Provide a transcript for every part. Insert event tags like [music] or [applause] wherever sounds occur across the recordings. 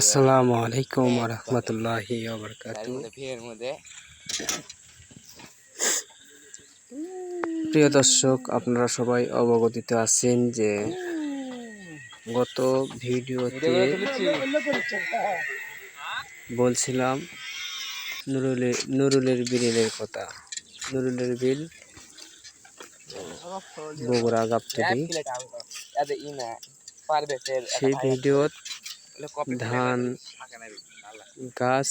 আসসালামু আলাইকুম রহমতুল্লাহি ফের মধ্যে। প্রিয় দর্শক আপনারা সবাই অবগতিত আছেন যে গত ভিডিওতে বলছিলাম নুরুলের নুরুলের বিলের কথা। নুরুলের বিল বগুড়া গাবতলি। সেই ভিডিওত ধান গাছ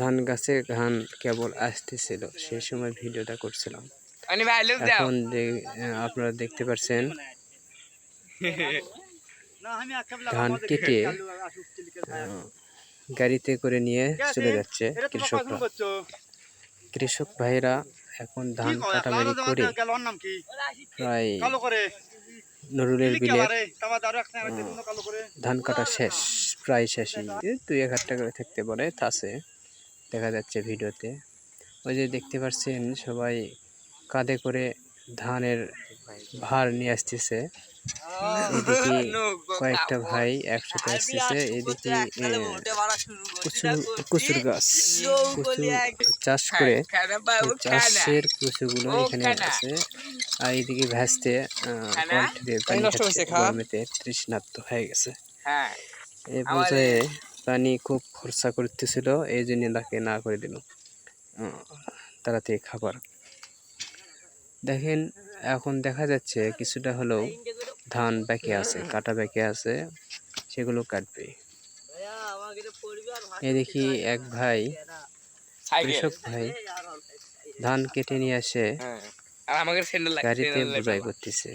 ধান গাছে ধান কেবল আসতেছিল সেই সময় ভিডিওটা করছিলাম। এখন আপনারা দেখতে পাচ্ছেন ধান কেটে গাড়িতে করে নিয়ে চলে যাচ্ছে কৃষকরা। কৃষক ভাইরা এখন ধান কাটামারি করে প্রায় নুরুলের বিলের ধান কাটা শেষ প্রায় শেষই দুই এক হাজার টাকা থাকতে পারে আছে। দেখা যাচ্ছে ভিডিওতে। ওই যে দেখতে পাচ্ছেন সবাই কাঁধে করে ধানের ভার নিয়ে আসতেছে। এদিকে [laughs] কয়েকটা ভাই একসাথে আসতেছে। এদিকে কচুর গাছ। কচু চাষ করে এই চাষের কচুগুলো এখানে আছে। আর এইদিকে ভেস্তে পানি খাচ্ছে। গরমেতে তৃষ্ণার্ত হয়ে গেছে। হ্যাঁ। এই পর্যায়ে পানি খুব খরচা করতেছিল এই জন্য তাকে না করে দিল। তাড়াতাড়ি খাবার। দেখেন এখন দেখা যাচ্ছে কিছুটা হলেও ধান বেঁকে আছে কাটা বেঁকে আছে সেগুলো কাটবে। এই দেখি এক ভাই কৃষক ভাই ধান কেটে নিয়ে আসে। হ্যাঁ। আর আমাকে স্যান্ডেল গাড়িতে বোঝাই করতেছে।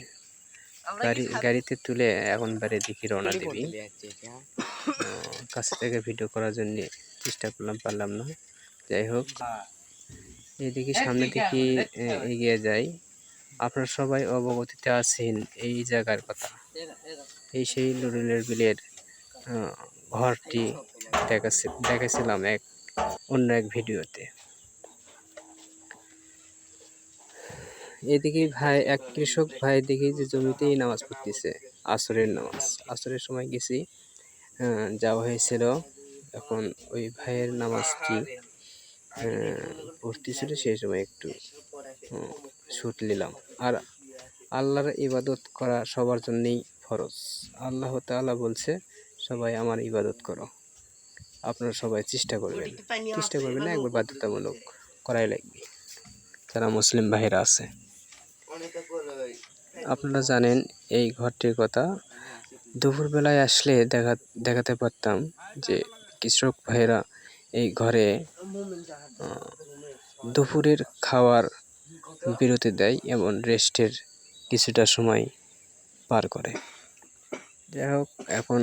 গাড়ি গাড়িতে তুলে এখন বাড়ি দিকে রওনা দিবি। কাছে থেকে ভিডিও করার জন্য চেষ্টা করলাম পারলাম না। যাই হোক এদিকে সামনের দিকে এগিয়ে যাই। আপনারা সবাই অবগতিতে আছেন এই জায়গার কথা। এই সেই নুরুলের বিলের আহ, ঘরটি দেখাচ্ছি দেখেছিলাম এক অন্য এক ভিডিওতে। এদিকে ভাই, এক কৃষক ভাই দেখি যে জমিতেই নামাজ পড়তেছে, আসরের নামাজ। আসরের সময় গেছি যাওয়া হয়েছিল। এখন ওই ভাইয়ের নামাজটি পড়তেছিল সেই সময় একটু শুট নিলাম। আর আল্লাহর ইবাদত করা সবার জন্যেই ফরজ। আল্লাহ তাআলা বলছে, সবাই আমার ইবাদত করো। আপনারা সবাই চেষ্টা করবেন। চেষ্টা করবেন না, একবার বাধ্যতামূলক করাই লাগবে। যারা মুসলিম ভাইরা আছে। আপনারা জানেন এই ঘরটির কথা। দুপুরবেলায় আসলে দেখা, দেখাতে পারতাম যে কৃষক ভাইরা এই ঘরে দুপুরের খাওয়ার বিরতি দেয় এবং রেস্টের কিছুটা সময় পার করে। যাই হোক, এখন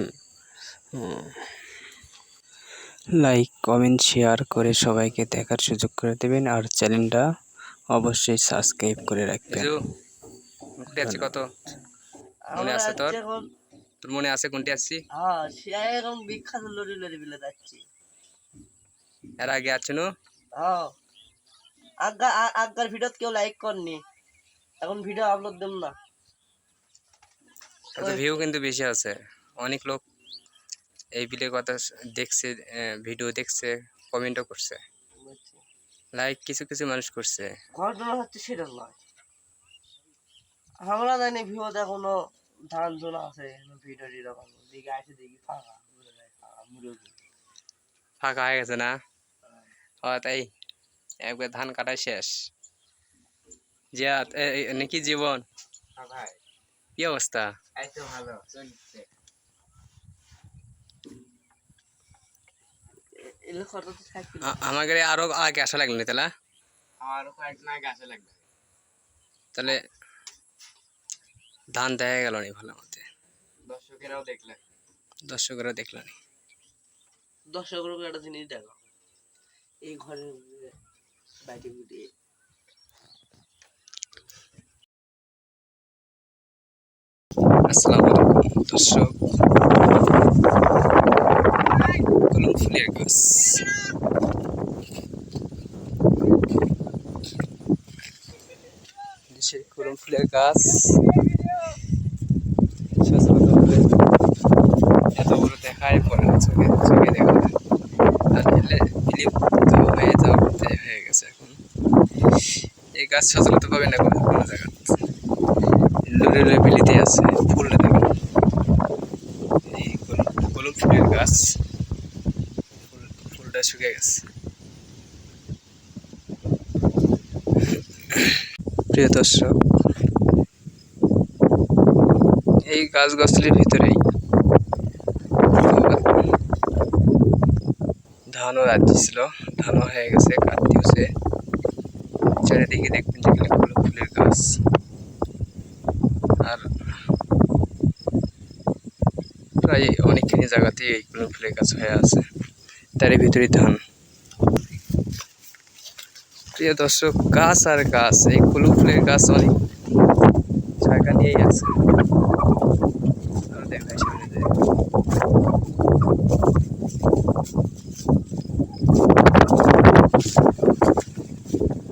লাইক কমেন্ট শেয়ার করে সবাইকে দেখার সুযোগ করে দেবেন। আর চ্যানেলটা অবশ্যই সাবস্ক্রাইব করে রাখবেন। কোনটি আছে কত? মনে আছে তোর? তোর মনে আছে কোনটি আসছি? হ্যাঁ এরকম বিখ্যাত লড়ি লড়ি বিলে যাচ্ছি। এর আগে আছে নো? হ্যাঁ। আগা আ- ভিডিও কেউ লাইক করনি। এখন ভিডিও আপলোড দেব না। ভিউ কিন্তু বেশি আছে। অনেক লোক এই বিলের কথা দেখছে ভিডিও দেখছে কমেন্টও করছে। লাইক কিছু কিছু মানুষ করছে। ঘটনা হচ্ছে সেটা নয়। আমরা জানি ভিউ এখনও ধান ঝোলা আছে ভিডিও টিডিও। দেখি আসে দেখি ফাঁকা ফাঁকা হয়ে গেছে না? ও তাই? একবার ধান কাটা শেষ। নাকি জীবন? কি অবস্থা? আমাকে আরও আগে আসা লাগল তাহলে? আগে আসা লাগবে। তাহলে ধান দেখা গেল না ভালো মতে। দর্শকেরাও দেখলে দর্শকরা দেখল না। দর্শকেরও একটা জিনিস দেখো। এই ঘরের বাইরে বুটিয়ে আসসালামু আলাইকুম দর্শক। কলম ফুলের গাছ। দেশের কলম ফুলের গাছ। হয়ে যাওয়াতে হয়ে গেছে এখন। এই গাছ সচরাচর পাবে না কোনো কোনো বিলিতে আছে, ফুল এই গোলাপ ফুলের গাছ। ফুলটা শুকিয়ে গেছে। প্রিয় দর্শক, এই গাছগাছালির ভিতরে ধানও রাজ্য ছিল ধানও হয়ে গেছে, কাঠ দিয়েছে। চারিদিকে দেখবেন যেখানে ফুল ফুলের গাছ। আর প্রায় অনেকখানি জায়গাতেই এই ফুল ফুলের গাছ হয়ে আছে। তারই ভিতরে ধান। প্রিয় দর্শক, গাছ আর গাছ, এই ফুল ফুলের গাছ অনেক জায়গা নিয়েই আছে। দেখাই সামনে যে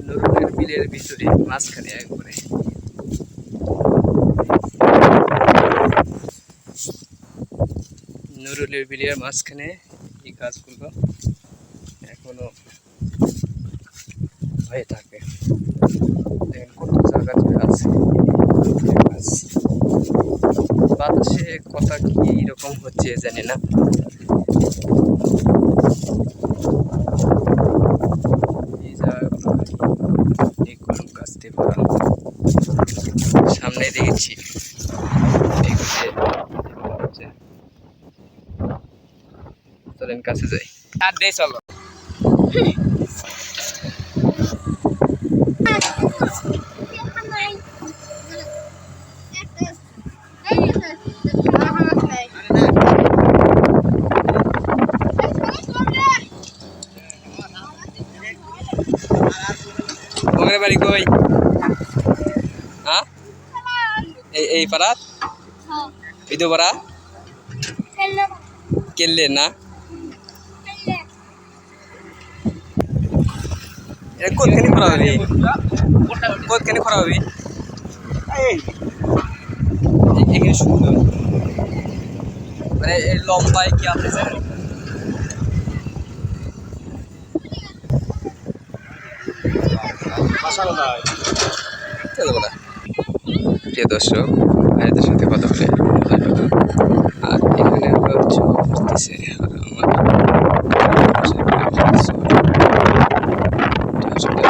নরুলের বিলের ভিতরে, মাঝখানে একবারে। নরুলের বিলের মাঝখানে এই গাছগুলো এখনও হয়ে থাকে। কত জায়গা আছে। বাতাসে কথা কি রকম হচ্ছে জানি না এই জায়গাগুলো এই কলম গাছ দিয়ে ভরা সামনে দেখেছি। চলেন কাছে যাই। আর দেই চলো। বাড়ি কই হ্যাঁ এই পাড়াত বিদু পাড়া? কেললে না? এটা কোনখানে করা হবে? কোনখানে করা হবে? এখানে সুন্দর। মানে এই লম্বায় কি আপনি জানেন প্রিয় দর্শক ভাইদের সাথে কথা বলে ভালো লাগল। আর এখানে আমরা হচ্ছে করতেছে আর আমার বাসায় প্রায় কিছু আসলে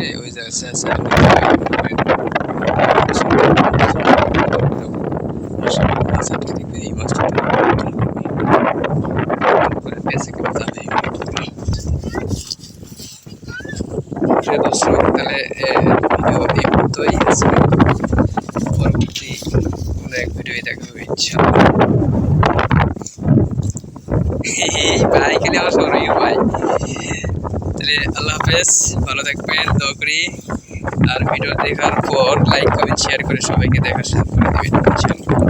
এই ওই জায়গায় আছে আছে এই মাছটা বেঁচে কেমন যাবে প্রিয় দর্শক তাহলে এ, ভিডিও এই পর্যন্তই আছে পরবর্তী কোনো দেখা হবে ভাই ভাই। তাহলে আল্লাহ হাফেজ, ভালো থাকবেন, দোয়া আর ভিডিও দেখার পর লাইক কমেন্ট শেয়ার করে সবাইকে দেখার সাথে করে দেবেন